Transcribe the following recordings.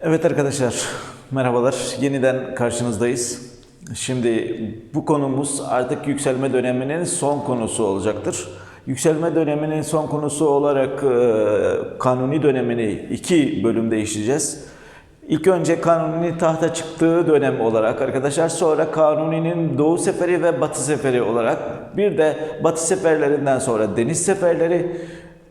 Evet arkadaşlar, merhabalar. Yeniden karşınızdayız. Şimdi bu konumuz artık yükselme döneminin son konusu olacaktır. Yükselme döneminin son konusu olarak e, kanuni dönemini iki bölümde işleyeceğiz. İlk önce Kanuni'nin tahta çıktığı dönem olarak arkadaşlar sonra Kanuni'nin Doğu Seferi ve Batı Seferi olarak bir de Batı seferlerinden sonra deniz seferleri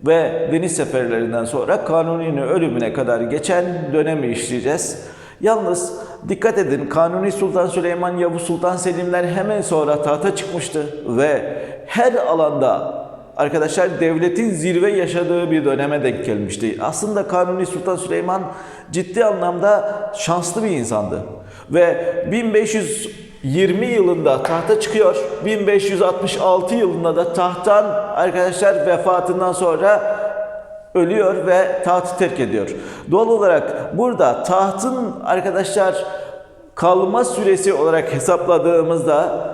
ve deniz seferlerinden sonra Kanuni'nin ölümüne kadar geçen dönemi işleyeceğiz. Yalnız dikkat edin Kanuni Sultan Süleyman Yavuz Sultan Selimler hemen sonra tahta çıkmıştı ve her alanda arkadaşlar devletin zirve yaşadığı bir döneme denk gelmişti. Aslında Kanuni Sultan Süleyman ciddi anlamda şanslı bir insandı. Ve 1520 yılında tahta çıkıyor. 1566 yılında da tahttan arkadaşlar vefatından sonra ölüyor ve tahtı terk ediyor. Doğal olarak burada tahtın arkadaşlar kalma süresi olarak hesapladığımızda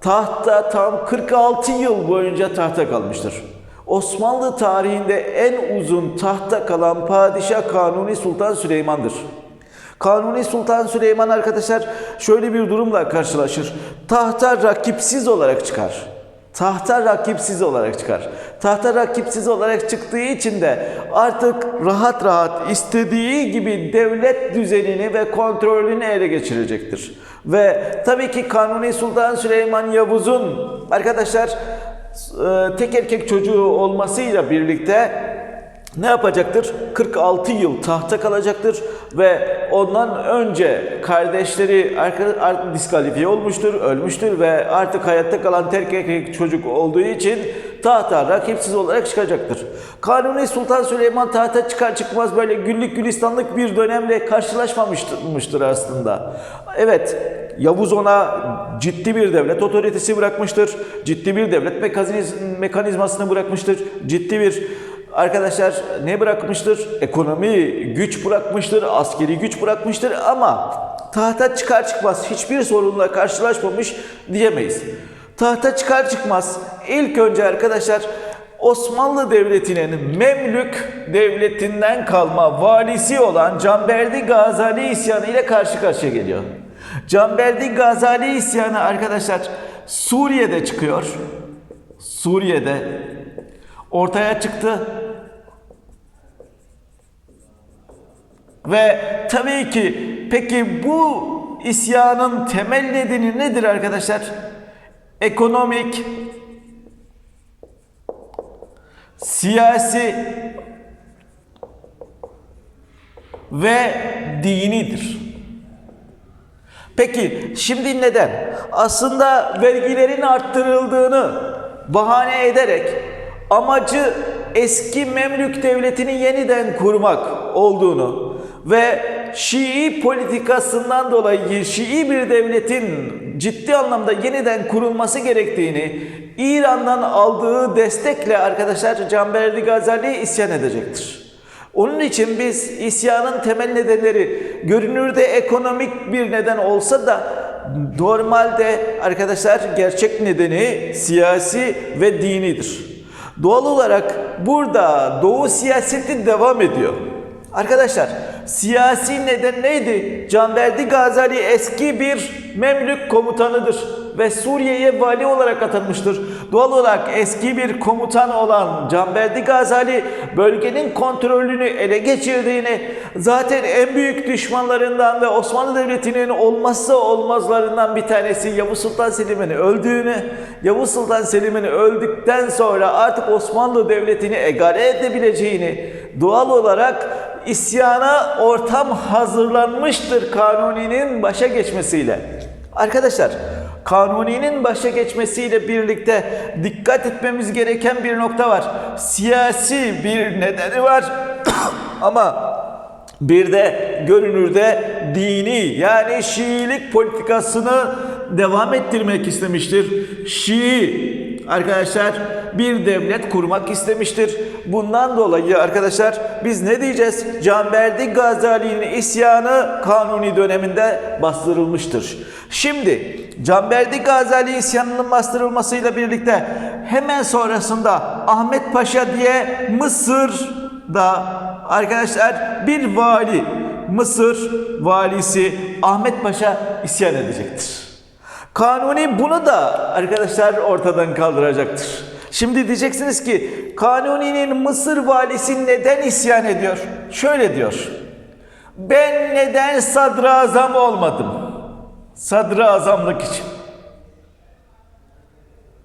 tahta tam 46 yıl boyunca tahta kalmıştır. Osmanlı tarihinde en uzun tahta kalan padişah Kanuni Sultan Süleyman'dır. Kanuni Sultan Süleyman arkadaşlar şöyle bir durumla karşılaşır. Tahta rakipsiz olarak çıkar. Tahta rakipsiz olarak çıkar. Tahta rakipsiz olarak çıktığı için de artık rahat rahat istediği gibi devlet düzenini ve kontrolünü ele geçirecektir. Ve tabii ki Kanuni Sultan Süleyman Yavuz'un arkadaşlar e, tek erkek çocuğu olmasıyla birlikte ne yapacaktır? 46 yıl tahta kalacaktır ve ondan önce kardeşleri artık diskalifiye olmuştur, ölmüştür ve artık hayatta kalan tek erkek çocuk olduğu için tahta rakipsiz olarak çıkacaktır. Kanuni Sultan Süleyman tahta çıkar çıkmaz böyle güllük gülistanlık bir dönemle karşılaşmamıştır aslında. Evet, Yavuz ona ciddi bir devlet otoritesi bırakmıştır. Ciddi bir devlet mekaniz- mekanizmasını bırakmıştır. Ciddi bir arkadaşlar ne bırakmıştır? Ekonomi güç bırakmıştır, askeri güç bırakmıştır ama tahta çıkar çıkmaz hiçbir sorunla karşılaşmamış diyemeyiz. Tahta çıkar çıkmaz ilk önce arkadaşlar Osmanlı Devleti'nin Memlük Devleti'nden kalma valisi olan Canberdi Gazali isyanı ile karşı karşıya geliyor. Canberdi Gazali isyanı arkadaşlar Suriye'de çıkıyor. Suriye'de ortaya çıktı. Ve tabii ki peki bu isyanın temel nedeni nedir arkadaşlar? Ekonomik, siyasi ve dinidir. Peki şimdi neden? Aslında vergilerin arttırıldığını bahane ederek amacı eski Memlük devletini yeniden kurmak olduğunu ve Şii politikasından dolayı Şii bir devletin ciddi anlamda yeniden kurulması gerektiğini İran'dan aldığı destekle arkadaşlar Canberdi Gazali isyan edecektir. Onun için biz isyanın temel nedenleri görünürde ekonomik bir neden olsa da normalde arkadaşlar gerçek nedeni siyasi ve dinidir. Doğal olarak burada Doğu siyaseti devam ediyor. Arkadaşlar siyasi neden neydi? Canberdi Gazali eski bir Memlük komutanıdır ve Suriye'ye vali olarak atanmıştır. Doğal olarak eski bir komutan olan Canberdi Gazali bölgenin kontrolünü ele geçirdiğini zaten en büyük düşmanlarından ve Osmanlı Devleti'nin olmazsa olmazlarından bir tanesi Yavuz Sultan Selim'in öldüğünü, Yavuz Sultan Selim'in öldükten sonra artık Osmanlı Devleti'ni egare edebileceğini doğal olarak isyana ortam hazırlanmıştır Kanuni'nin başa geçmesiyle. Arkadaşlar Kanuni'nin başa geçmesiyle birlikte dikkat etmemiz gereken bir nokta var. Siyasi bir nedeni var ama bir de görünürde dini yani Şiilik politikasını devam ettirmek istemiştir. Şii arkadaşlar bir devlet kurmak istemiştir. Bundan dolayı arkadaşlar biz ne diyeceğiz? Canberdi Gazali'nin isyanı Kanuni döneminde bastırılmıştır. Şimdi Canberdi Gazali isyanının bastırılmasıyla birlikte hemen sonrasında Ahmet Paşa diye Mısır'da arkadaşlar bir vali Mısır valisi Ahmet Paşa isyan edecektir. Kanuni bunu da arkadaşlar ortadan kaldıracaktır. Şimdi diyeceksiniz ki Kanuni'nin Mısır valisi neden isyan ediyor? Şöyle diyor. Ben neden sadrazam olmadım? Sadrazamlık için.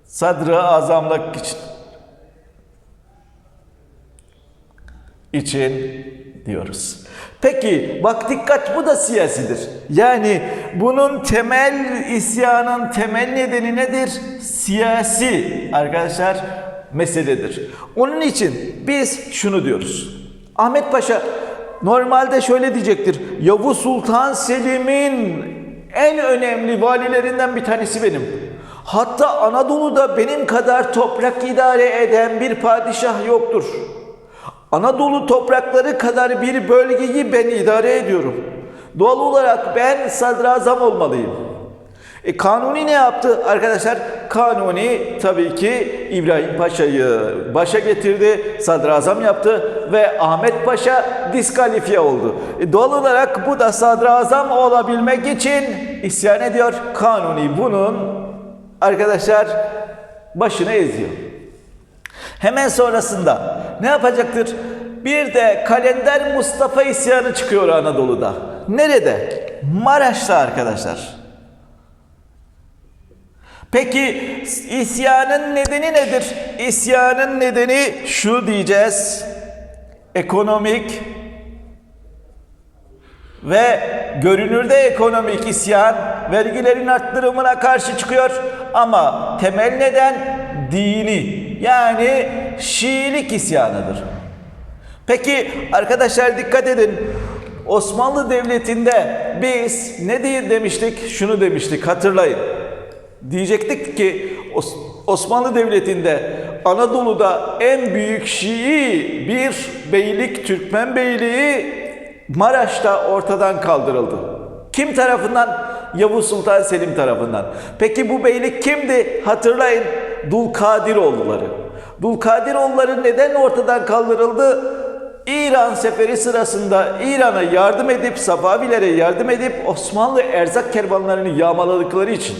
Sadrazamlık için. için diyoruz. Peki bak dikkat bu da siyasidir. Yani bunun temel isyanın temel nedeni nedir? Siyasi arkadaşlar meseledir. Onun için biz şunu diyoruz. Ahmet Paşa normalde şöyle diyecektir. Yavuz Sultan Selim'in en önemli valilerinden bir tanesi benim. Hatta Anadolu'da benim kadar toprak idare eden bir padişah yoktur. Anadolu toprakları kadar bir bölgeyi ben idare ediyorum. Doğal olarak ben sadrazam olmalıyım. E, Kanuni ne yaptı arkadaşlar? Kanuni tabii ki İbrahim Paşa'yı başa getirdi, sadrazam yaptı ve Ahmet Paşa diskalifiye oldu. E, doğal olarak bu da sadrazam olabilmek için isyan ediyor. Kanuni bunun arkadaşlar başını eziyor. Hemen sonrasında ne yapacaktır? Bir de kalender Mustafa isyanı çıkıyor Anadolu'da. Nerede? Maraş'ta arkadaşlar. Peki isyanın nedeni nedir? İsyanın nedeni şu diyeceğiz. Ekonomik ve görünürde ekonomik isyan vergilerin arttırımına karşı çıkıyor ama temel neden dini yani Şiilik isyanıdır. Peki arkadaşlar dikkat edin. Osmanlı Devleti'nde biz ne diye demiştik? Şunu demiştik hatırlayın. Diyecektik ki Os- Osmanlı Devleti'nde Anadolu'da en büyük Şii bir beylik Türkmen Beyliği Maraş'ta ortadan kaldırıldı. Kim tarafından? Yavuz Sultan Selim tarafından. Peki bu beylik kimdi? Hatırlayın. Dulkadiroğulları. Dulkadiroğulları neden ortadan kaldırıldı? İran seferi sırasında İran'a yardım edip Safavilere yardım edip Osmanlı erzak kervanlarını yağmaladıkları için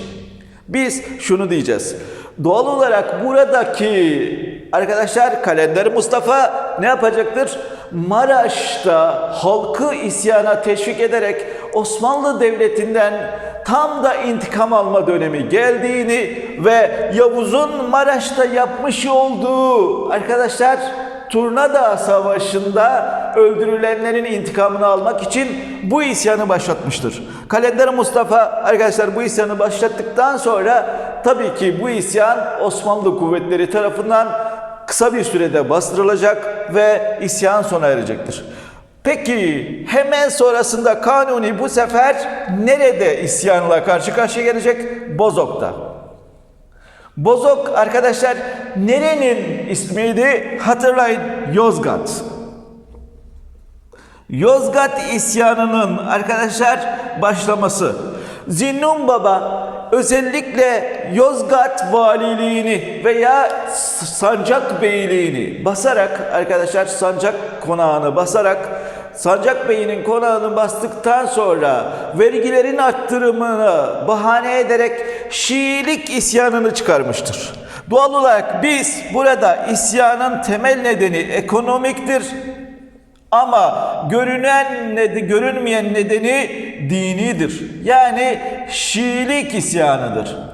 biz şunu diyeceğiz. Doğal olarak buradaki arkadaşlar Kalender Mustafa ne yapacaktır? Maraş'ta halkı isyana teşvik ederek Osmanlı Devleti'nden tam da intikam alma dönemi geldiğini ve Yavuz'un Maraş'ta yapmış olduğu arkadaşlar Turnada Savaşı'nda öldürülenlerin intikamını almak için bu isyanı başlatmıştır. Kalender Mustafa arkadaşlar bu isyanı başlattıktan sonra tabii ki bu isyan Osmanlı kuvvetleri tarafından kısa bir sürede bastırılacak ve isyan sona erecektir. Peki hemen sonrasında Kanuni bu sefer nerede isyanla karşı karşıya gelecek? Bozok'ta. Bozok arkadaşlar nerenin ismiydi? Hatırlayın Yozgat. Yozgat isyanının arkadaşlar başlaması. Zinnun Baba özellikle Yozgat valiliğini veya Sancak Beyliğini basarak arkadaşlar Sancak konağını basarak Sancak Bey'in konağını bastıktan sonra vergilerin arttırımını bahane ederek Şiilik isyanını çıkarmıştır. Doğal olarak biz burada isyanın temel nedeni ekonomiktir. Ama görünen nede, görünmeyen nedeni dinidir. Yani Şiilik isyanıdır.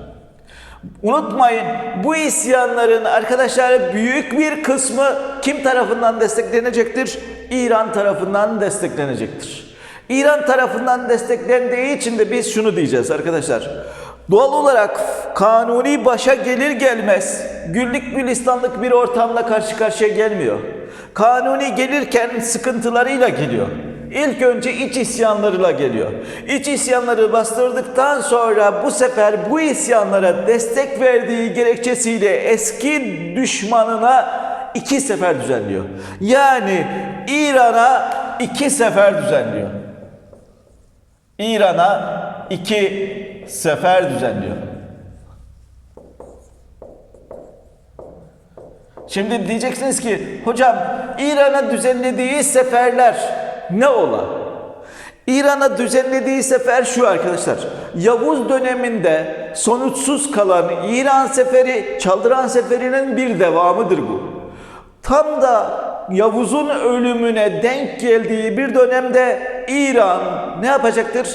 Unutmayın bu isyanların arkadaşlar büyük bir kısmı kim tarafından desteklenecektir? İran tarafından desteklenecektir. İran tarafından desteklendiği için de biz şunu diyeceğiz arkadaşlar. Doğal olarak kanuni başa gelir gelmez güllük gülistanlık bir ortamla karşı karşıya gelmiyor. Kanuni gelirken sıkıntılarıyla geliyor. İlk önce iç isyanlarıyla geliyor. İç isyanları bastırdıktan sonra bu sefer bu isyanlara destek verdiği gerekçesiyle eski düşmanına iki sefer düzenliyor. Yani İran'a iki sefer düzenliyor. İran'a iki sefer düzenliyor. Şimdi diyeceksiniz ki hocam İran'a düzenlediği seferler ne ola? İran'a düzenlediği sefer şu arkadaşlar. Yavuz döneminde sonuçsuz kalan İran seferi, Çaldıran seferinin bir devamıdır bu. Tam da Yavuz'un ölümüne denk geldiği bir dönemde İran ne yapacaktır?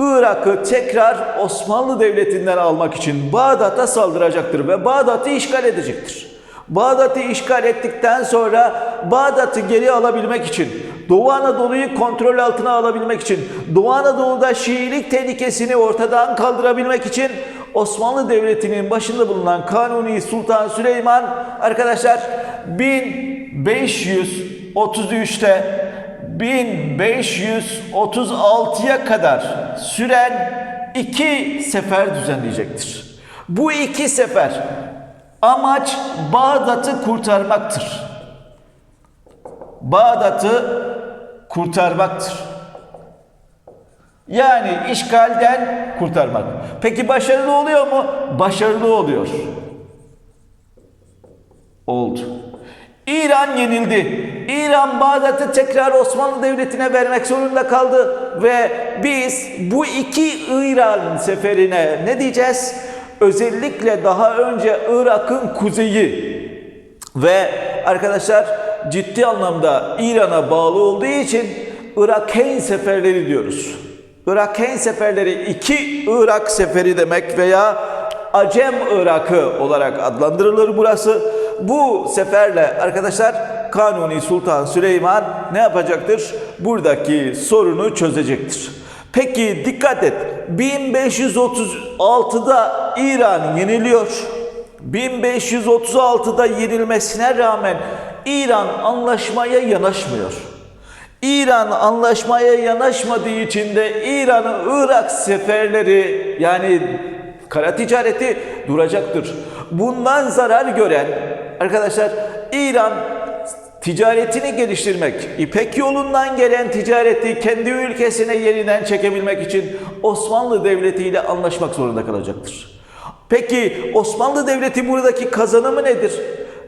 Irak'ı tekrar Osmanlı Devleti'nden almak için Bağdat'a saldıracaktır ve Bağdat'ı işgal edecektir. Bağdat'ı işgal ettikten sonra Bağdat'ı geri alabilmek için, Doğu Anadolu'yu kontrol altına alabilmek için, Doğu Anadolu'da Şiilik tehlikesini ortadan kaldırabilmek için Osmanlı Devleti'nin başında bulunan Kanuni Sultan Süleyman arkadaşlar 1533'te 1536'ya kadar süren iki sefer düzenleyecektir. Bu iki sefer amaç Bağdat'ı kurtarmaktır. Bağdat'ı kurtarmaktır. Yani işgalden kurtarmak. Peki başarılı oluyor mu? Başarılı oluyor. Oldu. İran yenildi. İran Bağdat'ı tekrar Osmanlı Devleti'ne vermek zorunda kaldı ve biz bu iki İran seferine ne diyeceğiz? Özellikle daha önce Irak'ın kuzeyi ve arkadaşlar ciddi anlamda İran'a bağlı olduğu için Irakeyn seferleri diyoruz. Irakeyn seferleri iki Irak seferi demek veya Acem Irak'ı olarak adlandırılır burası. Bu seferle arkadaşlar Kanuni Sultan Süleyman ne yapacaktır? Buradaki sorunu çözecektir. Peki dikkat et. 1536'da İran yeniliyor. 1536'da yenilmesine rağmen İran anlaşmaya yanaşmıyor. İran anlaşmaya yanaşmadığı için de İran'ın Irak seferleri yani kara ticareti duracaktır. Bundan zarar gören arkadaşlar İran ticaretini geliştirmek, İpek yolundan gelen ticareti kendi ülkesine yeniden çekebilmek için Osmanlı Devleti ile anlaşmak zorunda kalacaktır. Peki Osmanlı Devleti buradaki kazanımı nedir?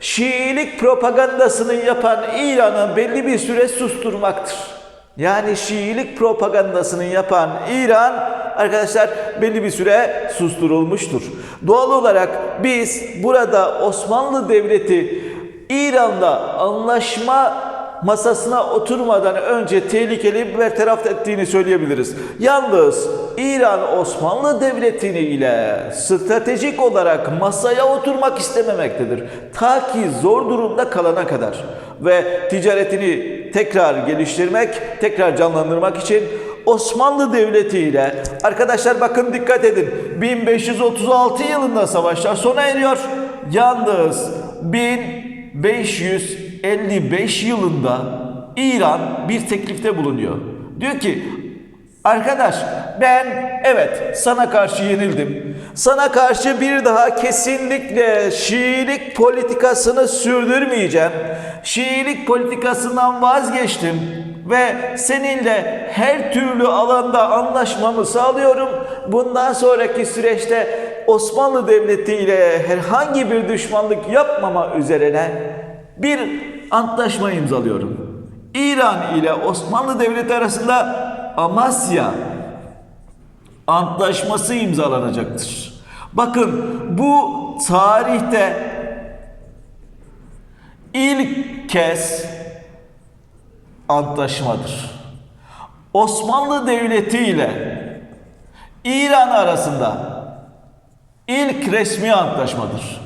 Şiilik propagandasını yapan İran'ı belli bir süre susturmaktır. Yani Şiilik propagandasını yapan İran arkadaşlar belli bir süre susturulmuştur. Doğal olarak biz burada Osmanlı Devleti İran'la anlaşma masasına oturmadan önce tehlikeli bertaraf ettiğini söyleyebiliriz. Yalnız İran Osmanlı Devleti'ni ile stratejik olarak masaya oturmak istememektedir. Ta ki zor durumda kalana kadar ve ticaretini tekrar geliştirmek, tekrar canlandırmak için Osmanlı Devleti ile arkadaşlar bakın dikkat edin 1536 yılında savaşlar sona eriyor. Yalnız 1555 yılında İran bir teklifte bulunuyor. Diyor ki arkadaş ben evet sana karşı yenildim. Sana karşı bir daha kesinlikle Şiilik politikasını sürdürmeyeceğim. Şiilik politikasından vazgeçtim ve seninle her türlü alanda anlaşmamı sağlıyorum. Bundan sonraki süreçte Osmanlı Devleti ile herhangi bir düşmanlık yapmama üzerine bir antlaşma imzalıyorum. İran ile Osmanlı Devleti arasında Amasya antlaşması imzalanacaktır. Bakın bu tarihte ilk kez antlaşmadır. Osmanlı Devleti ile İran arasında ilk resmi antlaşmadır.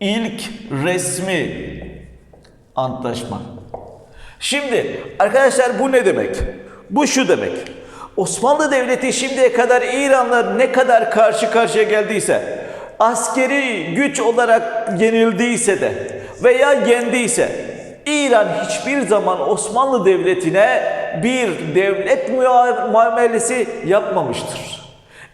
İlk resmi antlaşma. Şimdi arkadaşlar bu ne demek? Bu şu demek. Osmanlı Devleti şimdiye kadar İran'la ne kadar karşı karşıya geldiyse, askeri güç olarak yenildiyse de veya yendiyse İran hiçbir zaman Osmanlı Devleti'ne bir devlet mua- muamelesi yapmamıştır.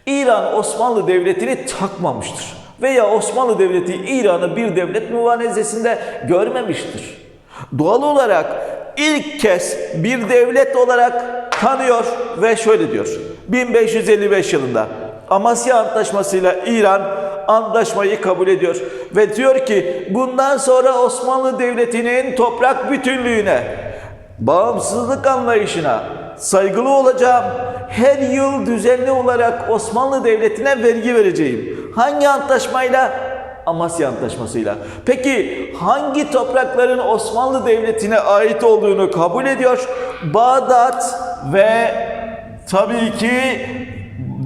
İran Osmanlı Devleti'ni takmamıştır. Veya Osmanlı Devleti İran'ı bir devlet muvanezesinde görmemiştir. Doğal olarak ilk kez bir devlet olarak tanıyor ve şöyle diyor. 1555 yılında Amasya Antlaşması'yla İran antlaşmayı kabul ediyor ve diyor ki bundan sonra Osmanlı Devleti'nin toprak bütünlüğüne, bağımsızlık anlayışına saygılı olacağım. Her yıl düzenli olarak Osmanlı Devleti'ne vergi vereceğim. Hangi antlaşmayla? Amasya Antlaşması'yla. Peki hangi toprakların Osmanlı Devleti'ne ait olduğunu kabul ediyor? Bağdat ve tabii ki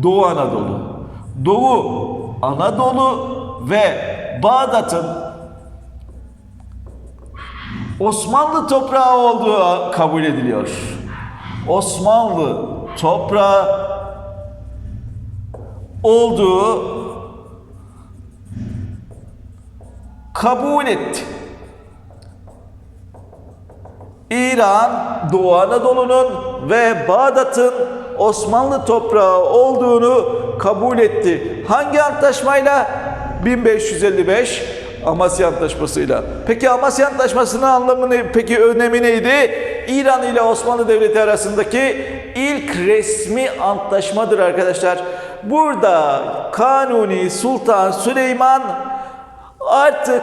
Doğu Anadolu. Doğu Anadolu ve Bağdat'ın Osmanlı toprağı olduğu kabul ediliyor. Osmanlı toprağı olduğu kabul etti. İran, Doğu Anadolu'nun ve Bağdat'ın Osmanlı toprağı olduğunu kabul etti. Hangi antlaşmayla? 1555 Amasya Antlaşması'yla. Peki Amasya Antlaşması'nın anlamı ne? Peki önemi neydi? İran ile Osmanlı Devleti arasındaki ilk resmi antlaşmadır arkadaşlar. Burada Kanuni Sultan Süleyman artık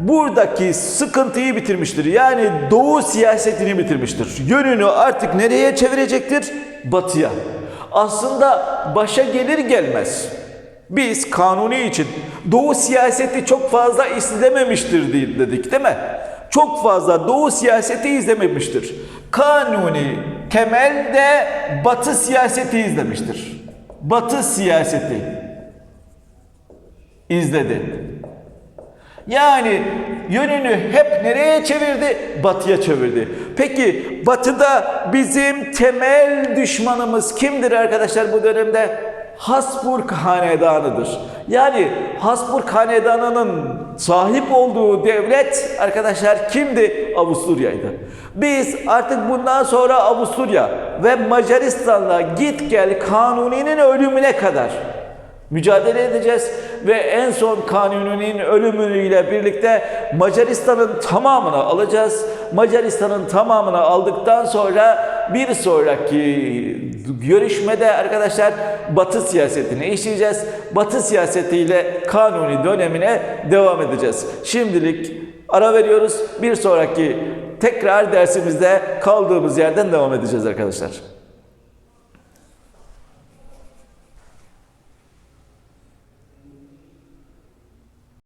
buradaki sıkıntıyı bitirmiştir. Yani doğu siyasetini bitirmiştir. Yönünü artık nereye çevirecektir? Batıya. Aslında başa gelir gelmez. Biz kanuni için doğu siyaseti çok fazla izlememiştir di- dedik değil mi? Çok fazla doğu siyaseti izlememiştir. Kanuni temelde batı siyaseti izlemiştir. Batı siyaseti izledi. Yani yönünü hep nereye çevirdi? Batıya çevirdi. Peki batıda bizim temel düşmanımız kimdir arkadaşlar bu dönemde? Habsburg Hanedanı'dır. Yani Habsburg Hanedanı'nın sahip olduğu devlet arkadaşlar kimdi? Avusturya'ydı. Biz artık bundan sonra Avusturya ve Macaristan'la git gel Kanuni'nin ölümüne kadar mücadele edeceğiz ve en son Kanuni'nin ölümüyle birlikte Macaristan'ın tamamını alacağız. Macaristan'ın tamamını aldıktan sonra bir sonraki görüşmede arkadaşlar Batı siyasetini işleyeceğiz. Batı siyasetiyle Kanuni dönemine devam edeceğiz. Şimdilik ara veriyoruz. Bir sonraki tekrar dersimizde kaldığımız yerden devam edeceğiz arkadaşlar.